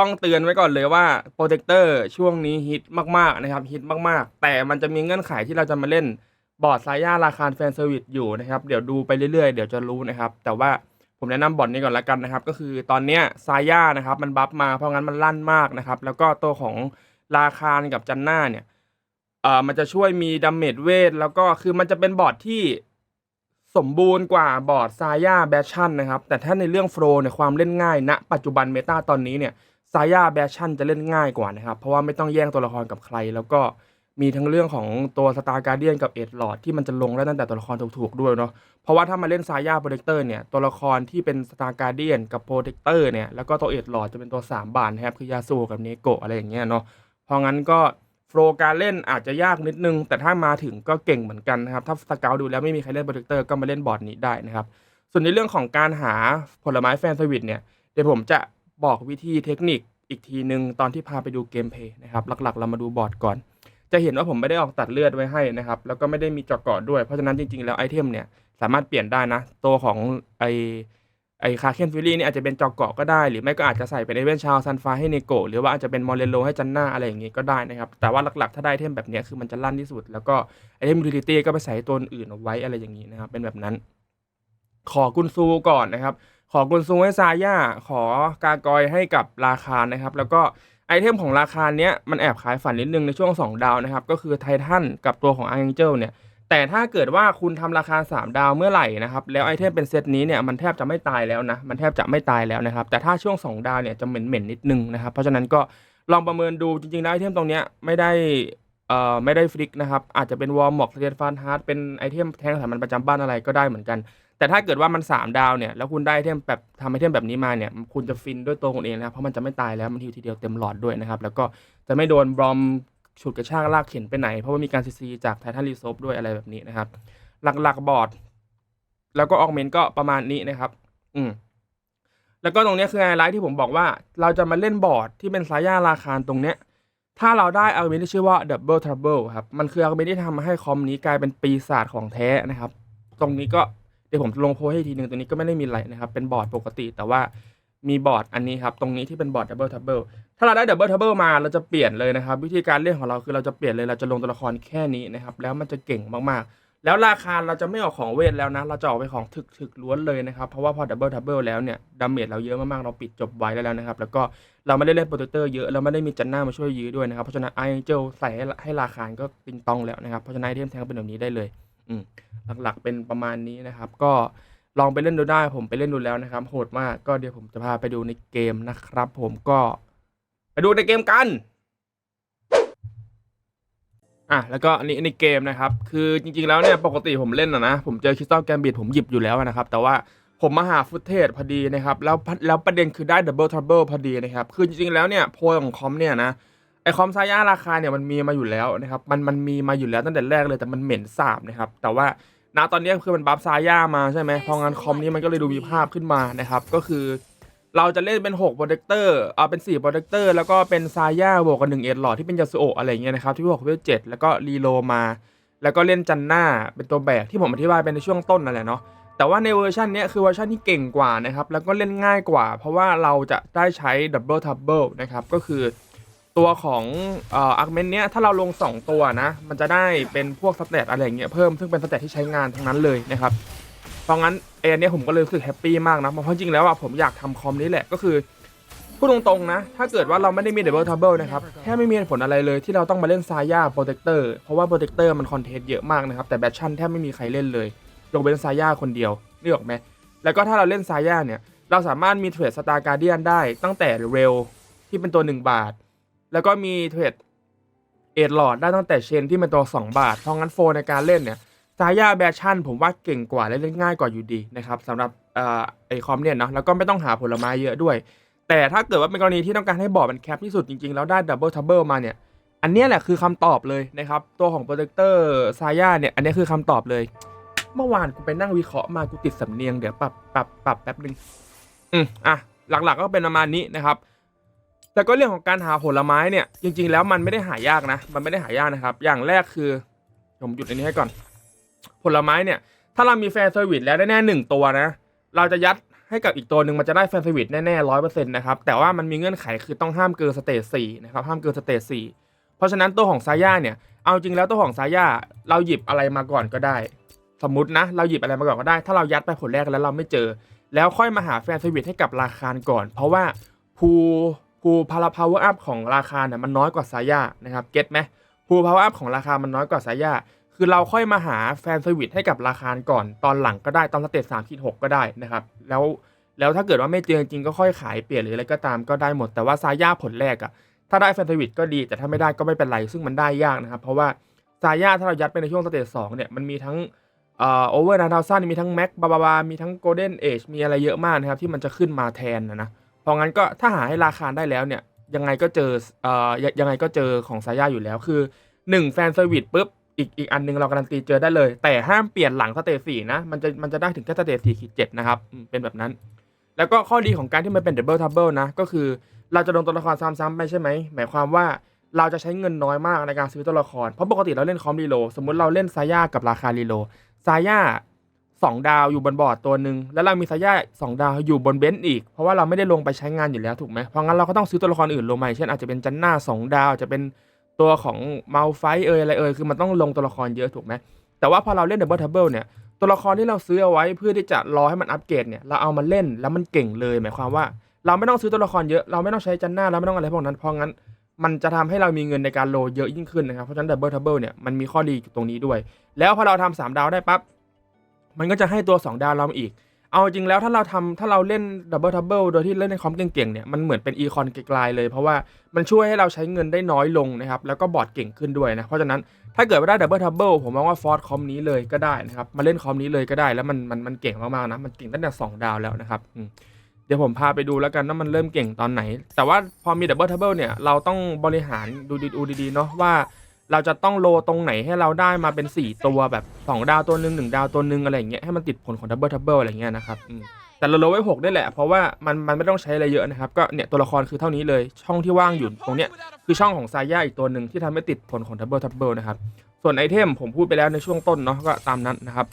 ต้องเตือนไว้ก่อนเลยว่าโปรเทคเตอร์ช่วงนี้ฮิตมากๆนะครับฮิตมากๆ แต่มันจะมีเงื่อนไขที่เราจะมาเล่นบอร์ดสายย่าราคาแฟนเซอร์วิสอยู่นะครับเดี๋ยวดูไปเรื่อยๆ เดี๋ยวจะรู้นะครับ แต่ว่าผมแนะนำบอร์ดนี้ก่อนละกันนะครับ ก็คือตอนเนี้ยสายย่านะครับมันบัฟมาเพราะงั้นมันลั่นมากนะครับ แล้วก็ตัวของราคากับจันน่าเนี่ยเอ่อมันจะช่วยมีดาเมจเวทแล้วก็คือมันจะเป็นบอร์ดที่สมบูรณ์กว่าบอร์ดซาย่าแบชชั่นนะครับ แต่ถ้าในเรื่องโฟล์เนี่ยความเล่นง่ายณปัจจุบันเมตาตอนนี้เนี่ย ซายาแบชชั่นจะเล่นง่ายกว่านะครับ เพราะว่าไม่ต้องแย่งตัวละครกับใคร แล้วก็มีทั้งเรื่องของตัวสตาร์การเดียนกับเอ็ดลอดที่มันจะลงได้ตั้งแต่ตัวละครถูกๆด้วยเนาะเพราะว่าถ้ามาเล่นซายาโปรเทคเตอร์เนี่ยตัวละครที่เป็นสตาร์การเดียนกับโปรเทคเตอร์เนี่ยแล้วก็ตัวเอ็ดลอดจะเป็นตัว 3 บานนะครับคือยาสูกับเนโกะอะไรอย่างเงี้ยเนาะเพราะงั้นก็โฟล์การเล่นอาจจะยากนิดนึง แต่ถ้ามาถึงก็เก่งเหมือนกันนะครับ ถ้าสเกลดูแล้วไม่มีใครเล่นโปรเทคเตอร์ก็มาเล่นบอร์ดนี้ได้นะครับ ส่วนในเรื่องของการหาผลไม้แฟนสวิตเนี่ยเดี๋ยวผมจะ บอกวิธีเทคนิคอีกทีหนึ่งตอนที่พาไปดูเกมเพย์นะครับหลักๆ เรามาดูบอร์ดก่อน จะเห็นว่าผมไม่ได้ออกตัดเลือดไว้ให้นะครับแล้วก็ไม่ได้มีจาะเกาะด้วยเพราะฉะนั้นจริงๆ แล้วไอเทมเนี่ยสามารถเปลี่ยนได้นะ ตัวของไอไอคาเคนฟิลลี่นี่อาจจะเป็นจาะเกาะก็ได้ หรือไม่ก็อาจจะใส่เป็นเอเวนชาวซันฟาให้เนโกหรือว่าอาจจะเป็นมอเรโลให้จันน่าอะไรอย่างงี้ก็ได้นะครับแต่ว่าหลักๆ ถ้าได้ไอเทมแบบนี้คือมันจะลั่นที่สุด แล้วก็ไอเทมยูทิลิตี้ก็ไปใส่ตัวอื่นเอาไว้อะไรอย่างงี้นะครับเป็นแบบนั้น ขอกุนซูก่อนนะครับ ขอกุนซูให้ซาย่าขอกากอยให้กับราคานะครับ แล้วก็ไอเทมของราคาเนี้ยมันแอบขายฝันนิดนึงในช่วง 2 ดาวนะครับ ก็คือไททันกับตัวของ a r c h a n g e l เนี่ย แต่ถ้าเกิดว่าคุณทำราคา 3 ดาวเมื่อไหร่นะครับ แล้วไอเทมเป็นเซตนี้เนี่ยมันแทบจะไม่ตายแล้วนะ มันแทบจะไม่ตายแล้วนะครับ แต่ถ้าช่วง 2 ดาวเนี่ยจะเหม็นเหม็นๆนิดนึงนะครับ เพราะฉะนั้นก็ลองประเมินดูจริงๆแล้วไอเทมตรงเนี้ยไม่ได้เอ่อไม่ได้ฟลิกนะครับ อาจจะเป็นวอร์มอกเรียนฟันฮาร์ดเป็นไอเทมแทงสามัญประจำบ้านอะไรก็ได้เหมือนกัน แต่ถ้าเกิดว่ามัน 3 ดาวเนี่ยแล้วคุณได้ไอเทมแบบทำไอเทมแบบนี้มาเนี่ยคุณจะฟินด้วยตัวคุณเองนะครับเพราะมันจะไม่ตายแล้วมันฮิวทีเดียวเต็มหลอดด้วยนะครับแล้วก็จะไม่โดนบอมฉุดกระชากลากเข็นไปไหน เพราะว่ามีการซีซีจากไททันรีโซฟด้วยอะไรแบบนี้นะครับ หลักๆบอร์ดแล้วก็ออกเมนก็ประมาณนี้นะครับ อืมแล้วก็ตรงนี้คือไฮไลท์ที่ผมบอกว่า เราจะมาเล่นบอร์ดที่เป็นสายาราคารตรงเนี้ยถ้าเราได้อาร์เมนที่ชื่อว่า Double Trouble ครับ มันคืออาร์เมนที่ทำให้คอมนี้กลายเป็นปีศาจของแท้นะครับ ตรงนี้ก็ เดี๋ยวผมลงโพสให้ทีหนึ่งตรงนี้ก็ไม่ได้มีอะไรนะครับ เป็นบอร์ดปกติ แต่ว่ามีบอร์ดอันนี้ครับ ตรงนี้ที่เป็นบอร์ด Double Trouble ถ้าเราได้ Double Trouble มาเราจะเปลี่ยนเลยนะครับ วิธีการเล่นของเราคือเราจะเปลี่ยนเลยเราจะลงตัวละครแค่นี้นะครับ แล้วมันจะเก่งมากๆ แล้วราคาเราจะไม่ออกของเวทแล้วนะ เราจะออกไปของถึกถึกๆล้วนเลยนะครับ เพราะว่าพอ Double Trouble แล้วเนี่ยดาเมจเราเยอะมากๆ เราปิดจบไว้แล้วนะครับ แล้วก็เราไม่ได้เล่นโปรเตเตอร์เยอะ เราไม่ได้มีจันน่ามาช่วยยื้อด้วยนะครับ เพราะฉะนั้นไอเจลใส่ให้ให้ราคาก็ติงตองแล้วนะครับ เพราะฉะนั้นไอเทมแทงเป็นแบบนี้ได้เลย อืมหลักๆเป็นประมาณนี้นะครับ ก็ลองไปเล่นดูได้ผมไปเล่นดูแล้วนะครับ โหดมากก็เดี๋ยวผมจะพาไปดูในเกมนะครับ ผมก็ไปดูในเกมกันอะแล้วก็อันนี้ในเกมนะครับ คือจริงๆแล้วเนี่ยปกติผมเล่นอะนะผมเจอคริสตัลแกมบิดผมหยิบอยู่แล้วนะครับ แต่ว่าผมมาหาฟุตเทจพอดีนะครับ แล้วแล้วประเด็นคือได้ดับเบิลทรั b เบิลพอดีนะครับ คือจริงๆแล้วเนี่ยโพยของคอมเนี่ยนะ ไอคอมซาย่าราคาเนี่ยมันมีมาอยู่แล้วนะครับมันมันมีมาอยู่แล้วตั้งแต่แรกเลยแต่มันเหม็นสาบนะครับแต่ว่าณตอนนี้คือมันบัฟซาย่ามาใช่ไหมเพราะงั้นคอมนี้มันก็เลยดูมีภาพขึ้นมานะครับก็คือ เราจะเล่นเป็น6โปรเทคเตอร์เอาเป็น4โปรเทคเตอร์แล้วก็เป็นซาย่าบวกกับ1เอ็ดหลอดที่เป็นยาสุโอะอะไรอย่างเงี้ยนะครับที่บอกเวลเจ็ดแล้วก็รีโลมา แล้วก็เล่นจันน่าเป็นตัวแบกที่ผมอธิบายไปในช่วงต้นนั่นแหละเนาะแต่ว่าในเวอร์ชันเนี้ยคือเวอร์ชันที่เก่งกว่านะครับแล้วก็เล่นง่ายกว่า เพราะว่าเราจะได้ใช้ดับเบิลทับเบิลนะครับก็คือ ตัวของอาร์เมนเนี้ยถ้าเราลง 2 ตัวนะ มันจะได้เป็นพวกสเตตอะไรเงี้ยเพิ่มซึ่งเป็นสเตตที่ใช้งานทั้งนั้นเลยนะครับเพราะงั้นเอนเนี้ยผมก็เลยรู้สึกแฮปปี้มากนะเพราะจริงๆแล้วอะผมอยากทำคอมนี้แหละก็คือพูดตรงๆนะ ถ้าเกิดว่าเราไม่ได้มี Double Trouble นะครับ แค่ไม่มีผลอะไรเลยที่เราต้องมาเล่นซาย่าโปรเทคเตอร์เพราะว่าโปรเทคเตอร์มันคอนเทนต์เยอะมากนะครับ แต่แบทชั่นแทบไม่มีใครเล่นเลยยกเว้นซาย่าคนเดียวนี่ออกไหมแล้วก็ถ้าเราเล่นซาย่าเนี่ย เราสามารถมีเทรดสตาร์การเดียนได้ตั้งแต่เร็วที่เป็นตัว 1 บาท แล้วก็มีเทรดเอ็ดหลอดได้ตั้งแต่เชนที่เป็นตัว 2 บาทเพราะงั้นโฟในการเล่นเนี่ยซาย่าแบชชั่นผมว่าเก่งกว่าและเล่นง่ายกว่าอยู่ดีนะครับสำหรับอไอคอมเนี่ยเนาะแล้วก็ไม่ต้องหาผลไม้เยอะด้วย แต่ถ้าเกิดว่าเป็นกรณีที่ต้องการให้บอร์ดมันแคปที่สุดจริงๆ แล้วได้ดับเบิลทับเบิลมาเนี่ย อันนี้แหละคือคำตอบเลยนะครับ ตัวของโปรเจคเตอร์ซาย่าเนี่ย อันนี้คือคำตอบเลย เมื่อวานกูไปนั่งวิเคราะห์มากูติดสำเนียงเดี๋ยวปรับปรับปรับแป๊บนึงอืมอะหลักๆก็เป็นประมาณนี้นะครับ แต่ก็เรื่องของการหาผลไม้เนี่ย จริง ๆ แล้วมันไม่ได้หายากนะ มันไม่ได้หายากนะครับ อย่างแรกคือผมหยุดอันนี้ให้ก่อน ผลไม้เนี่ย ถ้าเรามีแฟร์เซอร์วิสแล้วได้แน่หนึ่งตัวนะ เราจะยัดให้กับอีกตัวหนึ่งมันจะได้แฟนสวิตแน่ๆร้อยเปอร์เซ็นต์นะครับ แต่ว่ามันมีเงื่อนไขคือต้องห้ามเกินสเตจสี่นะครับ ห้ามเกินสเตจสี่เพราะฉะนั้นตัวของซาย่าเนี่ย เอาจริงแล้วตัวของซาย่าเราหยิบอะไรมาก่อนก็ได้ สมมตินะ เราหยิบอะไรมาก่อนก็ได้ ถ้าเรายัดไปผลแรกแล้วเราไม่เจอ แล้วค่อยมาหาแฟนสวิตให้กับราคาก่อน เพราะว่าภู ภูพาราพาวเวอร์อัพของราคาเนี่ยมันน้อยกว่าซายานะครับเก็ตไหมภูพาวเวอร์อัพของราคามันน้อยกว่าซายาคือเราค่อยมาหาแฟนเซอร์วิสให้กับราคาก่อนตอนหลังก็ได้ตอนสเตจสามขีดหกก็ได้นะครับแล้วแล้วถ้าเกิดว่าไม่เจอจริงก็ค่อยขายเปลี่ยนหรืออะไรก็ตามก็ได้หมดแต่ว่าซาย่าผลแรกอะถ้าได้แฟนเซอร์วิสก็ดี แต่ถ้าไม่ได้ก็ไม่เป็นไร ซึ่งมันได้ยากนะครับ เพราะว่าซาย่าถ้าเรายัดไปในช่วงสเตจสองเนี่ยมันมีทั้งเอ่อโอเวอร์นาทาวซันมีทั้งแม็กบาบาบามีทั้งโกลเด้นเอจมีอะไรเยอะมากนะครับที่มันจะขึ้นมาแทนนะนะ ราะงั้นก็ถ้าหาให้ราคาได้แล้วเนี่ยยังไงก็เจอเอ่อยังไงก็เจอของซาย่าอยู่แล้วคือหนึ่งแฟนเซอร์วิสปุ๊บอีกอีกอันหนึงเราการันตีเจอได้เลย แต่ห้ามเปลี่ยนหลังสเตจสี่นะมันจะมันจะได้ถึงแค่สเตจสี่ขีดเจ็ดนะครับเป็นแบบนั้น แล้วก็ข้อดีของการที่มันเป็นดับเบิลทับเบิลนะก็คือเราจะลงตัวละครซ้ำๆไปใช่ไหมหมายความว่าเราจะใช้เงินน้อยมากในการซื้อตัวละคร เพราะปกติเราเล่นคอมรีโล สมมุติเราเล่นซาย่ากับราคารีโลซาย่า สองดาวอยู่บนบอร์ดตัวหนึ่งแล้วเรามีซาย่าสองดาวอยู่บนเบนซ์อีก เพราะว่าเราไม่ได้ลงไปใช้งานอยู่แล้วถูกไหมเพราะงั้นเราก็ต้องซื้อตัวละครอื่นลงมาอย่างเช่นอาจจะเป็นจันน่าสองดาวจะเป็นตัวของเมาไฟเอยอะไรเอยคือมันต้องลงตัวละครเยอะถูกไหมแต่ว่าพอเราเล่นดับเบิลทับเบิลเนี่ยตัวละครที่เราซื้อเอาไว้เพื่อที่จะรอให้มันอัปเกรดเนี่ยเราเอามาเล่นแล้วมันเก่งเลยหมายความว่า เราไม่ต้องซื้อตัวละครเยอะเราไม่ต้องใช้จันน้าเราไม่ต้องอะไรพวกนั้นเพราะงั้นมันจะทำให้เรามีเงินในการโลเยอะยิ่งขึ้นนะครับเพราะฉะนั้นดับเบิลทับเบิลเนี่ยมันมีข้อดีตรงนี้ด้วย แล้วพอเราทำสามดาวได้ปั๊บ มันก็จะให้ตัวสองดาวเราอีก เอาจริงแล้วถ้าเราทำถ้าเราเล่นดับเบิลทับเบิลโดยที่เล่นในคอมเก่งๆเนี่ยมันเหมือนเป็นอีคอนไกลๆเลย เพราะว่ามันช่วยให้เราใช้เงินได้น้อยลงนะครับแล้วก็บอร์ดเก่งขึ้นด้วยนะเพราะฉะนั้นถ้าเกิดว่าได้ดับเบิลทับเบิลผมมองว่าฟอร์ดคอมนี้เลยก็ได้นะครับมาเล่นคอมนี้เลยก็ได้แล้วมันมันมันเก่งมากๆนะมันเก่งตั้งแต่สองดาวแล้วนะครับเดี๋ยวผมพาไปดูแล้วกันว่ามันเริ่มเก่งตอนไหน แต่ว่าพอมีดับเบิลทับเบิลเนี่ยเราต้องบริหารดูดีๆเนาะว่า เราจะต้องโลตรงไหนให้เราได้มาเป็น 4 ตัวแบบ 2 ดาวตัวหนึ่งหนึ่งดาวตัวหนึ่งอะไรอย่างเงี้ยให้มันติดผลของดับเบิลทับเบิลอะไรเงี้ยนะครับอืมแต่เราโลไว้ 6 ได้แหละ เพราะว่ามันมันไม่ต้องใช้อะไรเยอะนะครับ ก็เนี่ยตัวละครคือเท่านี้เลยช่องที่ว่างอยู่ตรงเนี้ยคือช่องของซาย่าอีกตัวหนึ่งที่ทำให้ติดผลของดับเบิลทับเบิลนะครับส่วนไอเทมผมพูดไปแล้วในช่วงต้นเนาะก็ตามนั้นนะครับ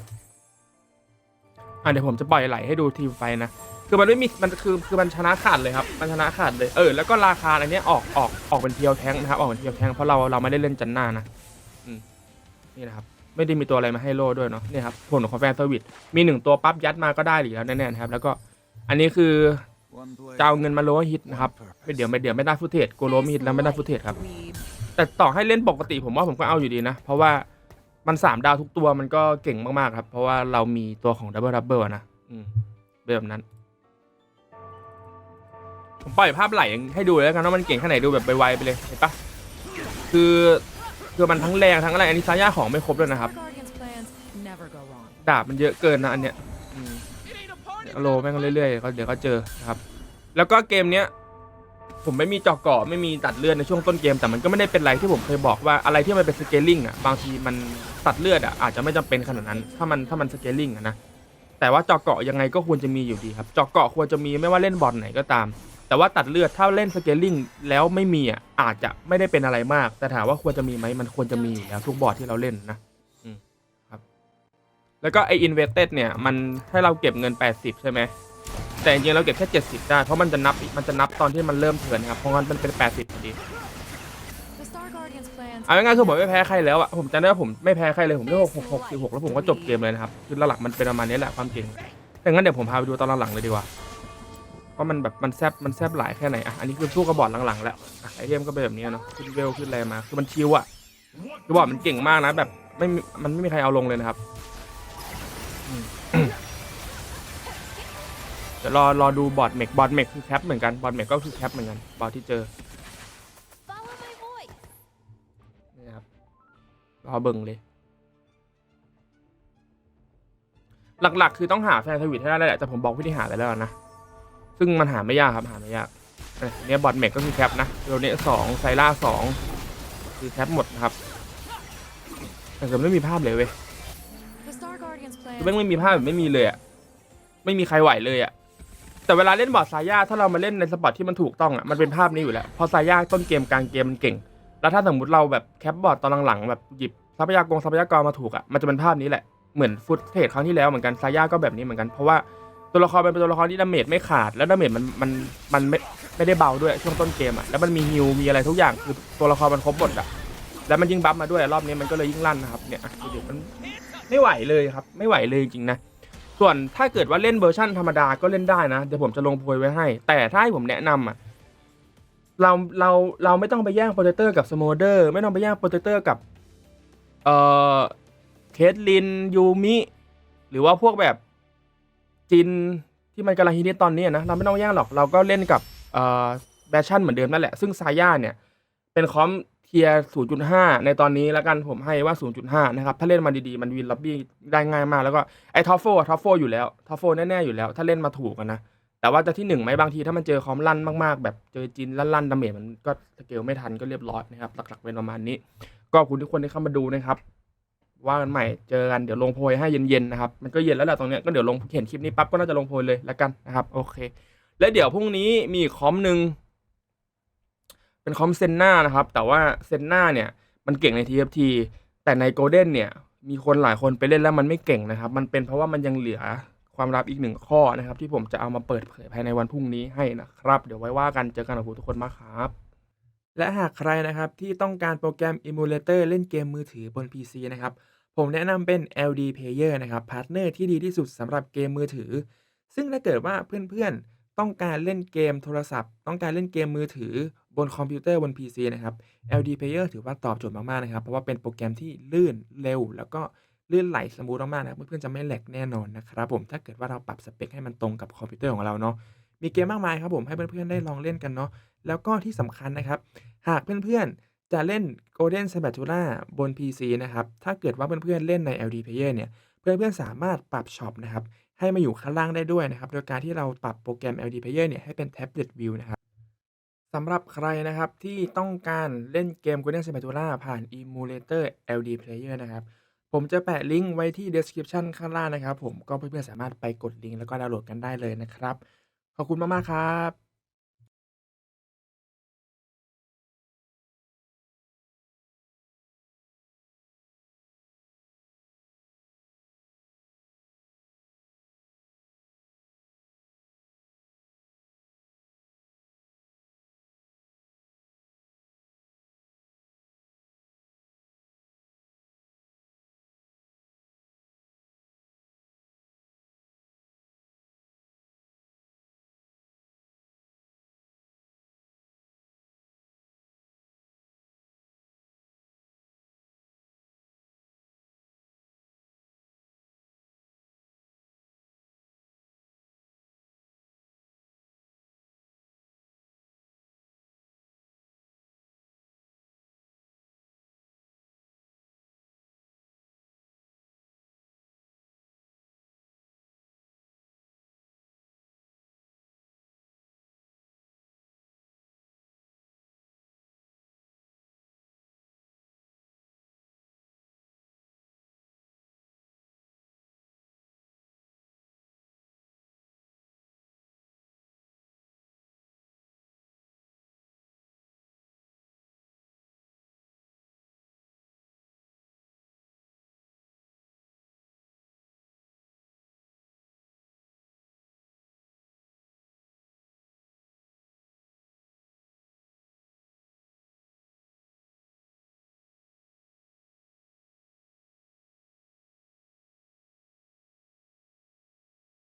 อะเดี๋ยวผมจะปล่อยไหลให้ดูทีมไฟนะ คือมันไม่มีมันคือคือมันชนะขาดเลยครับมันชนะขาดเลยเออแล้วก็ราคาอันเนี้ยออกออกออกเป็นเพียวแท้งนะครับออกเป็นเพียวแท้งเพราะเราเราไม่ได้เล่นจันหน้านะนี่นะครับไม่ได้มีตัวอะไรมาให้โล่ด้วยเนาะนี่ครับผลของแฟนเซอร์วิสมีหนึ่งตัวปั๊บยัดมาก็ได้หรือแล้วแน่ๆนะครับแล้วก็อันนี้คือจะเอาเงินมาโลให้ฮิตนะครับไม่เดี๋ยวไม่เดี๋ยวไม่ได้ฟุตเทจกูโลไม่ฮิตแล้วไม่ได้ฟุตเทจครับแต่ต่อให้เล่นปกติผมว่าผมก็เอาอยู่ดีนะ เพราะว่ามันสามดาวทุกตัวมันก็เก่งมากๆครับ เพราะว่าเรามีตัวของดับเบิลดับเบิลนะอืมเป็นแบบนั้น ผมปล่อยภาพไหลให้ดูเลยแล้วกันว่ามันเก่งแค่ไหนดูแบบไวๆไปเลยเห็นปะคือคือมันทั้งแรงทั้งอะไรอันนี้ซาย่าของไม่ครบเลยนะครับ ดาบมันเยอะเกินนะอันเนี้ยอโลแม่งเรื่อยๆก็เดี๋ยวก็เจอนะครับ แล้วก็เกมเนี้ยผมไม่มีจาะเกาะไม่มีตัดเลือดในช่วงต้นเกมแต่มันก็ไม่ได้เป็นไรที่ผมเคยบอกว่าอะไรที่มันเป็นสเกลลิ่งอะบางทีมันตัดเลือดอะอาจจะไม่จำเป็นขนาดนั้น ถ้ามันถ้ามันสเกลลิงอะนะแต่ว่าจาะเกาะยังไงก็ควรจะมีอยู่ดีครับจาะเกาะควรจะมีไม่ว่าเล่นบอลไหนก็ตาม แต่ว่าตัดเลือดถ้าเล่นสเกลลิงแล้วไม่มีอะอาจจะไม่ได้เป็นอะไรมาก แต่ถามว่าควรจะมีไหมมันควรจะมีอยู่แล้วทุกบอร์ดที่เราเล่นนะแล้วก็ไออินเวสเต็ดเนี่ย มันให้เราเก็บเงิน 80 ใช่ไหมแต่จริงๆเราเก็บแค่ 70 ได้ เพราะมันจะนับมันจะนับตอนที่มันเริ่มเถื่อนครับเพราะงั้นมันเป็น 80พอดี The Star Guardian's plans เอาง่ายๆคือผมไม่แพ้ใครแล้วอะผมจำได้ว่าผมไม่แพ้ใครเลยผมได้6 6 6 6แล้วผมก็จบเกมเลยนะครับคือหลักๆมันเป็นประมาณนี้แหละความเก่งแต่งั้นเดี๋ยวผมพาไปดูตอนหลังๆเลยดีกว่า ว่ามันแบบมันแซบมันแซบหลายแค่ไหนอะอันนี้คือสู้กับบอร์ดหลังๆแล้วอะไอเทมก็เป็นแบบนี้เนาะขึ้นเวลขึ้นอะไรมาคือมันชิวอะคือบอร์ดมันเก่งมากนะแบบไม่มันไม่มีใครเอาลงเลยนะครับเดี๋ยวรอรอดูบอร์ดเมกบอร์ดเมกคือแคปเหมือนกันบอร์ดเมกก็คือแคปเหมือนกันบอร์ดที่เจอนี่ครับรอเบิ่งเลยหลักๆ คือต้องหาแฟนทวิตให้ได้แหละแต่ผมบอกวิธีหาไปแล้วนะ ซึ่งมันหาไม่ยากครับหาไม่ยากเนี่ยบอดเมกก็คือแคปนะโรเนสองไซล่าสองคือแคปหมดนะครับแต่ก็ไม่มีภาพเลยเว้ยคือ plans แม่ไม่มีภาพแบบไม่มีเลยอะไม่มีใครไหวเลยอะแต่เวลาเล่นบอดซาย่าถ้าเรามาเล่นในสปอตที่มันถูกต้องอะมันเป็นภาพนี้อยู่แล้วพอซาย่าต้นเกมกลางเกมมันเก่ง แล้วถ้าสมมติเราแบบแคปบอดตอนหลังๆแบบหยิบทรัพยากรทรัพยากรมาถูกอะมันจะเป็นภาพนี้แหละเหมือนฟุตเทจครั้งที่แล้วเหมือนกันซาย่าก็แบบนี้เหมือนกันเพราะว่า ตัวละครมันเป็นตัวละครที่ดาเมจไม่ขาดแล้วดาเมจมันมันมันไม่ไม่ได้เบาด้วยช่วงต้นเกมอะแล้วมันมีฮิลมีอะไรทุกอย่างคือตัวละครมันครบหมดอะแล้วมันยิ่งบัฟมาด้วยรอบนี้มันก็เลยยิ่งลั่นนะครับเนี่ยอะดูดิมันไม่ไหวเลยครับ ไม่ไหวเลยจริงๆนะส่วนถ้าเกิดว่าเล่นเวอร์ชั่นธรรมดาก็เล่นได้นะเดี๋ยวผมจะลงโพยไว้ให้ แต่ถ้าให้ผมแนะนำอะเราเราเราไม่ต้องไปแย่งโปรเจคเตอร์กับสโมเดอร์ไม่ต้องไปแย่งโปรเจคเตอร์กับเอ่อเคทลินยูมิหรือว่าพวกแบบ จินที่มันกำลังฮิตในตอนนี้นะเราไม่ต้องแย่งหรอกเราก็เล่นกับเอ่อแบชชั่นเหมือนเดิมนั่นแหละ ซึ่งซาย่าเนี่ย เป็นคอมเทียร์0.5 ในตอนนี้แล้วกันผมให้ว่า 0.5 นะครับ ถ้าเล่นมาดีๆ มันวินล็อบบี้ได้ง่ายมาก แล้วก็ไอ้ท็อฟโฟท็อฟโฟอยู่แล้วท็อฟโฟแน่ๆอยู่แล้ว ถ้าเล่นมาถูกกันนะ แต่ว่าจะที่หนึ่งไหมบางทีถ้ามันเจอคอมลั่นมากๆ แบบเจอจินลั่นๆดาเมจมันก็สเกลไม่ทันก็เรียบร้อยนะครับหลักๆเป็นประมาณนี้ ก็ขอบคุณทุกคนที่เข้ามาดูนะครับ ว่ากันใหม่เจอกันเดี๋ยวลงโพยให้เย็นๆนะครับมันก็เย็นแล้วแหละตรงเนี้ยก็เดี๋ยวลงเห็นคลิปนี้ปั๊บก็น่าจะลงโพยเลยแล้วกันนะครับโอเค แล้วเดี๋ยวพรุ่งนี้มีคอมหนึ่งเป็นคอมเซนนานะครับ แต่ว่าเซนนาเนี่ยมันเก่งใน TFT แต่ในโกลเด้นเนี่ยมีคนหลายคนไปเล่นแล้วมันไม่เก่งนะครับ มันเป็นเพราะว่ามันยังเหลือความลับอีกหนึ่งข้อนะครับ ที่ผมจะเอามาเปิดเผยภายในวันพรุ่งนี้ให้นะครับ เดี๋ยวไว้ว่ากันเจอกันกับทุกคนมากครับและหากใครนะครับที่ต้องการโปรแกรม Emulator เล่นเกมมือถือบน PC นะครับ ผมแนะนำเป็น LD Player นะครับพาร์ทเนอร์ที่ดีที่สุดสำหรับเกมมือถือ ซึ่งถ้าเกิดว่าเพื่อนๆ ต้องการเล่นเกมโทรศัพท์ ต้องการเล่นเกมมือถือบนคอมพิวเตอร์บน PC นะครับ LD Player ถือว่าตอบโจทย์มากๆนะครับ เพราะว่าเป็นโปรแกรมที่ลื่นเร็ว แล้วก็ลื่นไหลสมูทมากๆนะเพื่อนๆจะไม่แหลกแน่นอนนะครับผมถ้าเกิดว่าเราปรับสเปคให้มันตรงกับคอมพิวเตอร์ของเราเนาะมีเกมมากมายครับผมให้เพื่อนๆได้ลองเล่นกันเนาะแล้วก็ที่สำคัญนะครับ หากเพื่อนๆ จะเล่น Golden Spatula บน PC นะครับ ถ้าเกิดว่าเพื่อนๆเล่นใน LD Player เนี่ย เพื่อนๆสามารถปรับช็อปนะครับ ให้มาอยู่ข้างล่างได้ด้วยนะครับ โดยการที่เราปรับโปรแกรม LD Player เนี่ยให้เป็น Tablet View นะครับสำหรับใครนะครับที่ต้องการเล่นเกม Golden Spatula ผ่าน Emulator LD Player นะครับ ผมจะแปะลิงก์ไว้ที่ description ข้างล่างนะครับ ผมก็เพื่อนๆสามารถไปกดลิงก์แล้วก็ดาวน์โหลดกันได้เลยนะครับ ขอบคุณมากๆครับ